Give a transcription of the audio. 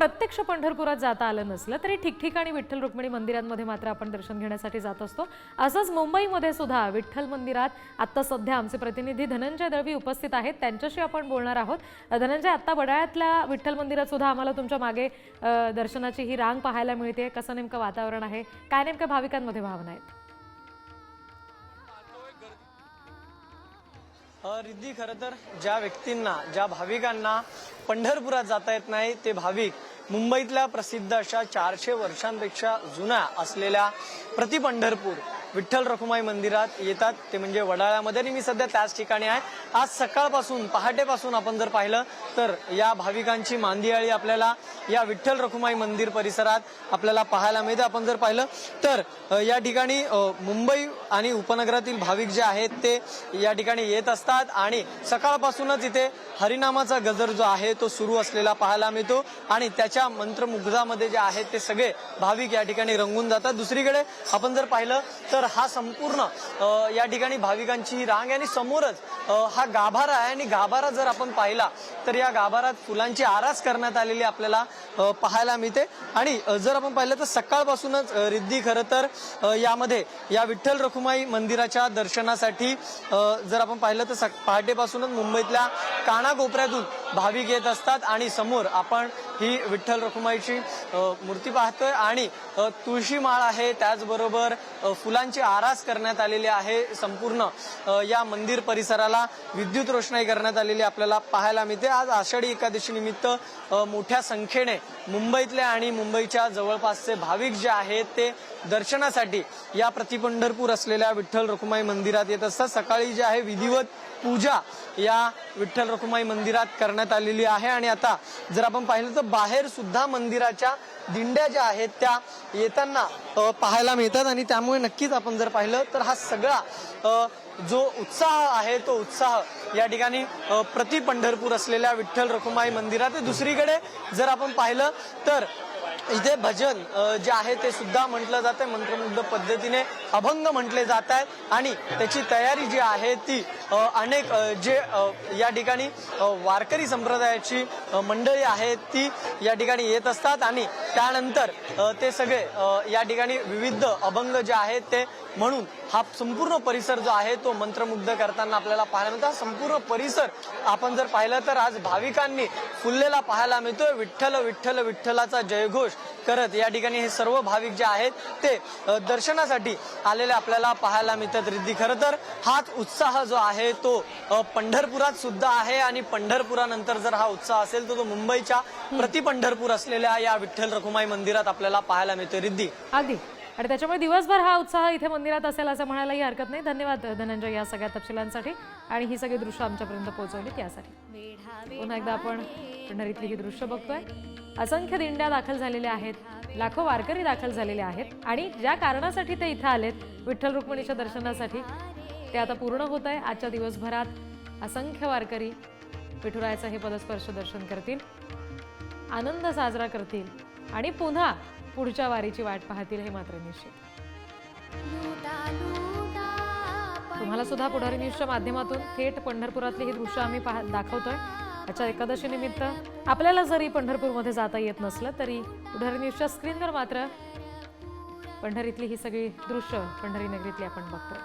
प्रत्यक्ष पंढरपुरात जाता आलं नसलं तरी ठिकठिकाणी विठ्ठल रुक्मिणी मंदिरांमध्ये मात्र आपण दर्शन घेण्यासाठी जात असतो. असंच मुंबईमध्ये सुद्धा विठ्ठल मंदिरात आत्ता सध्या आमचे प्रतिनिधी धनंजय दळवी उपस्थित आहेत. त्यांच्याशी आपण बोलणार आहोत. धनंजय आत्ता वडाळ्यातल्या विठ्ठल मंदिरात सुद्धा आम्हाला तुमच्या मागे दर्शनाची ही रांग पाहायला मिळते. कसं नेमकं वातावरण आहे? काय नेमकं भाविकांमध्ये भावना आहेत? रिद्धी खरं तर ज्या व्यक्तींना ज्या भाविकांना पंढरपुरात जाता येत नाही ते भाविक मुंबईतल्या प्रसिद्ध अशा चारशे वर्षांपेक्षा जुन्या असलेल्या प्रति पंढरपूर विठ्ठल रखुमाई मंदिरात येतात. ते म्हणजे वडाळ्यामध्ये. आणि मी सध्या त्याच ठिकाणी आहे. आज सकाळपासून पहाटेपासून आपण जर पाहिलं तर या भाविकांची मांदियाळी आपल्याला या विठ्ठल रखुमाई मंदिर परिसरात आपल्याला पाहायला मिळते. आपण जर पाहिलं तर या ठिकाणी मुंबई आणि उपनगरातील भाविक जे आहेत ते या ठिकाणी येत असतात. आणि सकाळपासूनच इथे हरिनामाचा गजर जो आहे तो सुरू असलेला पाहायला मिळतो. आणि त्याच्या मंत्रमुग्धामध्ये जे आहेत ते सगळे भाविक या ठिकाणी रंगून जातात. दुसरीकडे आपण जर पाहिलं तर तर हा संपूर्ण या ठिकाणी भाविकांची ही रांग आहे आणि समोरच हा गाभारा आहे आणि गाभारा जर आपण पाहिला तर या गाभारात फुलांची आरास करण्यात आलेली आपल्याला पाहायला मिळते. आणि जर आपण पाहिलं तर सकाळपासूनच रिद्धी खरं तर यामध्ये या विठ्ठल रखुमाई मंदिराच्या दर्शनासाठी जर आपण पाहिलं तर पहाटेपासूनच मुंबईतल्या कानाकोपऱ्यातून भाविक येत असतात आणि समोर आपण ही विठ्ठल रखुमाईची मूर्ती पाहतोय. आणि तुळशी माळ आहे त्याचबरोबर फुलां फुलांची आरास करण्यात आलेली आहे. संपूर्ण या मंदिर परिसराला विद्युत रोषणाई करण्यात आलेली आपल्याला पाहायला मिळते. आज आषाढी एकादशी निमित्त मोठ्या संख्येने मुंबईतल्या आणि मुंबईच्या जवळपासचे भाविक जे आहेत ते दर्शनासाठी या प्रतिपंढरपूर असलेल्या विठ्ठल रखुमाई मंदिरात येत असतात. सकाळी जे आहे विधिवत पूजा या विठ्ठल रखुमाई मंदिरात करण्यात आलेली आहे. आणि आता जर आपण पाहिलं तर बाहेर सुद्धा मंदिराच्या दिंड्या ज्या आहेत त्या येताना पाहायला मिळतात आणि त्यामुळे नक्कीच आपण जर पाहिलं तर हा सगळा जो उत्साह आहे तो उत्साह या ठिकाणी प्रति पंढरपूर असलेल्या विठ्ठल रखुमाई मंदिरात दुसरीकडे जर आपण पाहिलं तर इथे भजन जे आहे ते सुद्धा म्हटलं जात आहे मंत्रमुग्ध पद्धतीने अभंग म्हटले जात आहेत आणि त्याची तयारी जी आहे ती अनेक जे या ठिकाणी वारकरी संप्रदायाची मंडळी आहेत ती या ठिकाणी येत असतात. आणि त्यानंतर ते सगळे या ठिकाणी विविध अभंग जे आहेत ते म्हणून हा संपूर्ण परिसर जो आहे तो मंत्रमुग्ध करताना आपल्याला पाहायला मिळतो. हा संपूर्ण परिसर आपण जर पाहिलं तर आज भाविकांनी फुललेला पाहायला मिळतोय. विठ्ठल विठ्ठल विठ्ठलाचा जयघोष करत या ठिकाणी हे सर्व भाविक जे आहेत ते दर्शनासाठी आलेले आपल्याला पाहायला मिळतात रिद्धी. खरं तर हाच उत्साह जो आहे तो पंढरपुरात सुद्धा आहे आणि पंढरपुरानंतर जर हा उत्साह असेल तर तो मुंबईच्या प्रति पंढरपूर असलेल्या या विठ्ठल रखुमाई मंदिरात आपल्याला पाहायला मिळतोय. रिद्धी. आणि त्याच्यामुळे दिवसभर हा उत्साह इथे मंदिरात असेल असं म्हणायलाही हरकत नाही. धन्यवाद धनंजय या सगळ्या तपशिलांसाठी. आणि ही सगळी दृश्य आमच्यापर्यंत पोहोचवली त्यासाठी. पुन्हा एकदा आपण पंढरीतली ही दृश्य बघतोय. असंख्य दिंड्या दाखल झालेल्या आहेत. लाखो वारकरी दाखल झालेले आहेत. आणि ज्या कारणासाठी ते इथं आलेत विठ्ठल रुक्मिणीच्या दर्शनासाठी ते आता पूर्ण होत आहे. आजच्या दिवसभरात असंख्य वारकरी विठुरायाचं हे पदस्पर्श दर्शन करतील. आनंद साजरा करतील. आणि पुन्हा पुढच्या वारीची वाट पाहतील हे मात्र निश्चित. तुम्हाला सुद्धा पुढारी न्यूजच्या माध्यमातून थेट पंढरपुरातली ही दृश्य आम्ही पाह दाखवतोय. आजच्या एकादशी निमित्त आपल्याला जरी पंढरपूरमध्ये जाता येत नसलं तरी पुढारी न्यूजच्या स्क्रीनवर मात्र पंढरीतली ही सगळी दृश्य पंढरी नगरीतली आपण बघतोय.